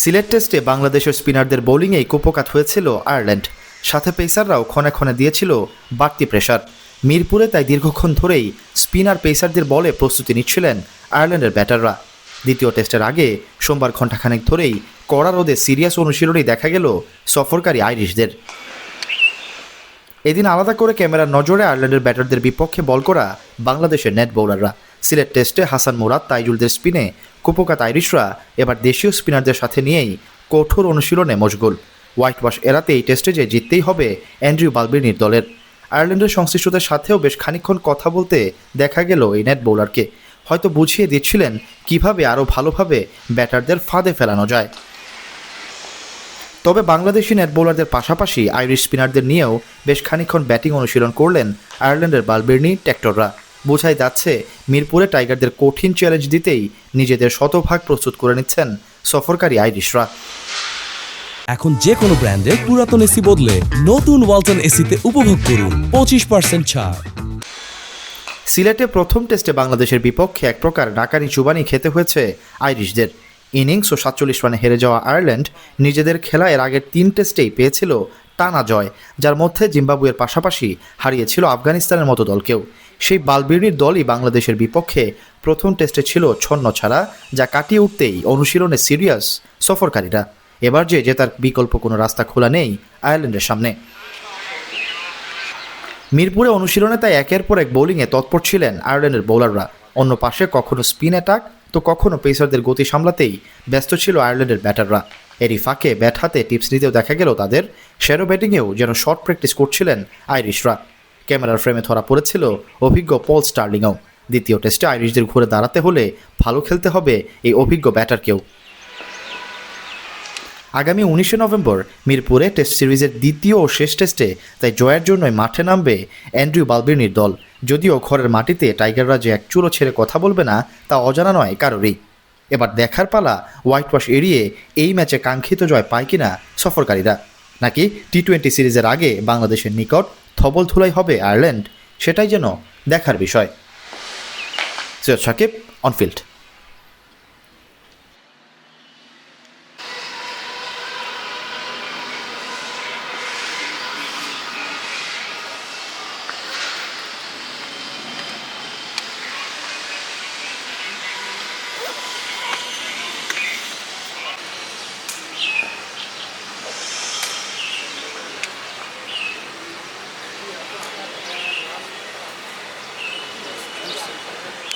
সিলেট টেস্টে বাংলাদেশের স্পিনারদের বোলিংয়েই কুপকাত হয়েছিল আয়ারল্যান্ড। সাথে পেসাররাও ক্ষণে ক্ষণে দিয়েছিল বাড়তি প্রেশার। মিরপুরে তাই দীর্ঘক্ষণ ধরেই স্পিনার পেসারদের বলে প্রস্তুতি নিচ্ছিলেন আয়ারল্যান্ডের ব্যাটাররা। দ্বিতীয় টেস্টের আগে সোমবার ঘণ্টাখানেক ধরেই কড়া রোদে সিরিয়াস অনুশীলনই দেখা গেল সফরকারী আইরিশদের। এদিন আলাদা করে ক্যামেরার নজরে আয়ারল্যান্ডের ব্যাটারদের বিপক্ষে বল করা বাংলাদেশের নেট বোলাররা। সিলেট টেস্টে হাসান মুরাদ, তাইজুলদের স্পিনে কুপকাত আইরিশরা এবার দেশীয় স্পিনারদের সাথে নিয়েই কঠোর অনুশীলনে মশগুল। হোয়াইট ওয়াশ এড়াতে এই টেস্টে যে জিততেই হবে অ্যান্ড্রিউ বালবিনির দলের। আয়ারল্যান্ডের সংশ্লিষ্টদের সাথেও বেশ খানিকক্ষণ কথা বলতে দেখা গেল এই নেট বোলারকে। হয়তো বুঝিয়ে দিচ্ছিলেন কীভাবে আরও ভালোভাবে ব্যাটারদের ফাঁদে ফেলানো যায়। তবে বাংলাদেশি নেট বোলারদের পাশাপাশি আইরিশ স্পিনারদের নিয়েও বেশ খানিকক্ষণ ব্যাটিং অনুশীলন করলেন আয়ারল্যান্ডের বালবের্নি ট্যাক্টররা বোঝাই যাচ্ছে মিরপুরে টাইগারদের কঠিন চ্যালেঞ্জ দিতেই নিজেদের শতভাগ প্রস্তুত করে নিচ্ছেন সফরকারী আইরিশরা। এখন যে কোনো ব্র্যান্ডের পুরাতন এসি বদলে নতুন ওয়ালটন এসিতে উপভোগ করুন পঁচিশ পার্সেন্ট ছাড়। সিলেটে প্রথম টেস্টে বাংলাদেশের বিপক্ষে এক প্রকার ডাকানি চুবানি খেতে হয়েছে আইরিশদের। ইনিংস ও সাতচল্লিশ রানে হেরে যাওয়া আয়ারল্যান্ড নিজেদের খেলা এর আগের তিন টেস্টেই পেয়েছিল টানা জয় যার মধ্যে জিম্বাবুয়ের পাশাপাশি হারিয়েছিল আফগানিস্তানের মতো দলকেও। সেই বালবির্নির দলই বাংলাদেশের বিপক্ষে প্রথম টেস্টে ছিল ছন্ন ছাড়া, যা কাটিয়ে উঠতেই অনুশীলনে সিরিয়াস সফরকারীরা। এবার যে জেতার বিকল্প কোনো রাস্তা খোলা নেই আয়ারল্যান্ডের সামনে। মিরপুরে অনুশীলনে তাই একের পর এক বোলিংয়ে তৎপর ছিলেন আয়ারল্যান্ডের বোলাররা। অন্য পাশে কখনো স্পিন অ্যাটাক, তো কখনো পেসারদের গতি সামলাতেই ব্যস্ত ছিল আয়ারল্যান্ডের ব্যাটাররা। এরই ফাঁকে ব্যাট হাতে টিপস নিতেও দেখা গেল তাদের। শ্যারো ব্যাটিংয়েও যেন শর্ট প্র্যাকটিস করছিলেন আইরিশরা। ক্যামেরার ফ্রেমে ধরা পড়েছিল অভিজ্ঞ পল স্টার্লিংও। দ্বিতীয় টেস্টে আইরিশদের ঘুরে দাঁড়াতে হলে ভালো খেলতে হবে এই অভিজ্ঞ ব্যাটারকেও। আগামী উনিশে নভেম্বর মিরপুরে টেস্ট সিরিজের দ্বিতীয় ও শেষ টেস্টে তাই জয়ের জন্যই মাঠে নামবে অ্যান্ড্রিউ বালবিনির দল। যদিও ঘরের মাটিতে টাইগাররা যে এক চুলো ছেড়ে কথা বলবে না, তা অজানা নয় কারোরই। এবার দেখার পালা হোয়াইট ওয়াশ এড়িয়ে এই ম্যাচে কাঙ্ক্ষিত জয় পায় কিনা সফরকারীরা। নাকি টি টোয়েন্টি সিরিজের আগে বাংলাদেশের নিকট থবল ধুলাই হবে আয়ারল্যান্ড সেটাই যেন দেখার বিষয়। সৈয়দ সাকিব অনফিল্ড です。